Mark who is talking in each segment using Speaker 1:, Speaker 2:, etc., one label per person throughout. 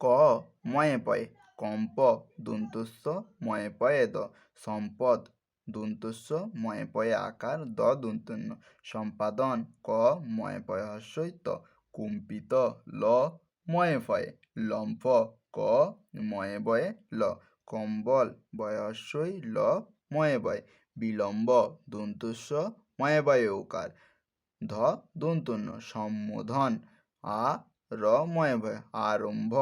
Speaker 1: ক ময়ে পয়ে, কম্প দন্তস্য ময়ে পয়ে দ, সম্পদ দন্তস্য ময়ে পয়ে আকার, দ দন্তন্য সম্পাদন ক ময়ে পয়ে হস্যই ত, কুম্পিত ল ময়ে ফয়ে লম্ফ ক ময়ে বয়ে ল, কম্বল বয়স্যই ল ময়ে বয়, বিলম্ব দন্তস্য ময়ে বয়ে ওকার ধ দন্তন্য সম্বোধন আ র ময় ভয় আরম্ভ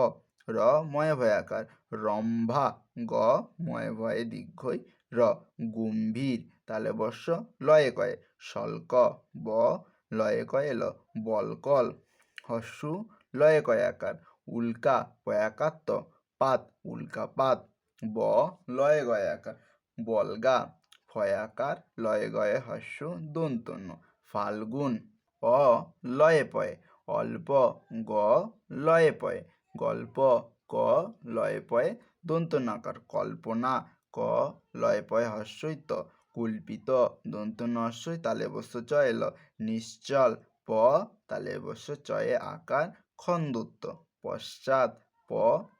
Speaker 1: র ময় ভয়াকার রম্ভা গ ময় ভয়ে দীর্ঘই, র গম্ভীর তালে বর্ষ লয়ে কয়ে, শল্ক ব লয়ে কয়ে ল বলকল, হস্যু লয়ে কয়ে আকার, উল্কা পয়াকার ত পাত উল্কা পাত, ব লয়ে গয়ে আকার, বলগা ফয়াকার লয়ে গয়ে হস্য দন্তন্য ফাল্গুন অ লয়ে পয়ে, অল্প গ লয়ে পয়ে গল্প ক লয়ে পয়ে দন্ত নাকার কল্পনা ক লয়ে পয়ে হস্যইত কুল্পিত দন্ত নস্যই তালে বস্য চয় ল নিশ্চল প তালে বস্য চয়ে আকার খন্দত্ত, পশ্চাৎ প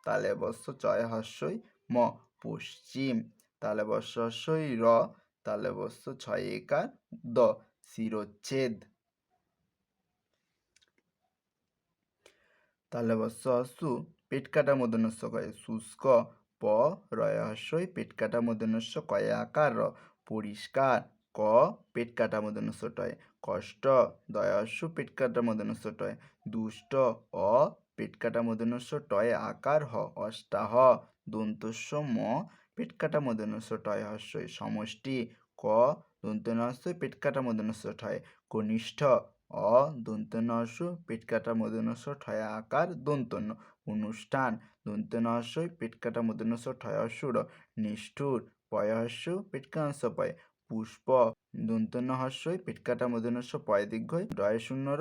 Speaker 1: তালে বস্য চয় হস্যই ম, পশ্চিম তালে বস্য হস্যই র তালে বস্য ছয় একার দ, শিরোচ্ছেদ তালে বস্য হস্যু পেট কাটা মদনস্য কয়ে। শুষ্ক, প রয় হস্যই পেট কাটা মদনস্য কয়ে আকার। পরিষ্কার, ক, পেট কাটা মদনস্য টয়। কষ্ট দয়াস্য পেট কাটা মদনস্য টয়। দুষ্ট, অ, পেট কাটা মদনস্য টয় আকার হ, অষ্টাহ। দন্তস্য, ম, পেট কাটা মদনস্য টয় হস্যই। সমষ্টি, ক দন্তনস্য পেট কাটা মদনস্য ঠয় কনিষ্ঠ অ দন্তনস্য পেট কাটা মদনস্য ঠয় আকার দন্তন্য। অনুষ্ঠান দন্তনস্যই পেট কাটা মদনস্য ঠয় অসুর নিষ্ঠুর পয়হস্য পেট কাঁস পয়। পুষ্প দন্তন্য হস্যই পেট কাটা মদনস্য পয় দীর্ঘই ডয় শূন্যর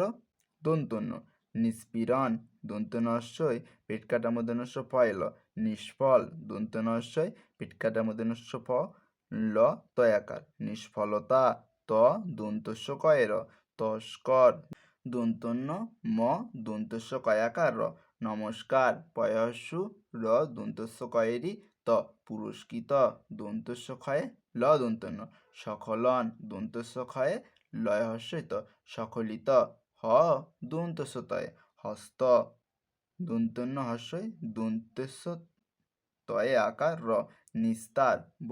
Speaker 1: দন্তন্য। নিষ্পীড়ন দন্তনস্যই পেট কাটা মদনস্য পয়ল নিষ্ফল দন্তনস্যই পেট কাটা মদনস্য প ল তয়াকার নিষ্ফলতা, ত দন্তস্য কয়ের। তস্কর। দন্তন্য ম দন্তস্য কয়াকার। র নমস্কার। পয়স্যু র দন্তস্য কয়েরি ত। পুরস্কৃত দন্তস্য ক্ষয়ে ল দন্তন্য। সকলন দন্তস্য ক্ষয়ে লয় হস্যিত সকলিত হ দন্তস্য তয়ে হস্ত দন্তন্য হস্যই দন্তস্য তয়ে আকার। র নিস্তার। ব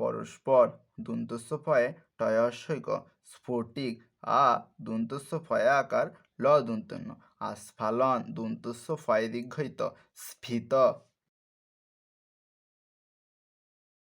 Speaker 1: পরস্পর দন্তস্বফয়ে টয়স্যৈক স্ফটিক, আ দন্তস্য ফয়ে আকার, ল দন্তন্য আস্ফালন দন্তস্য ফয়ে দীর্ঘিত, স্ফীত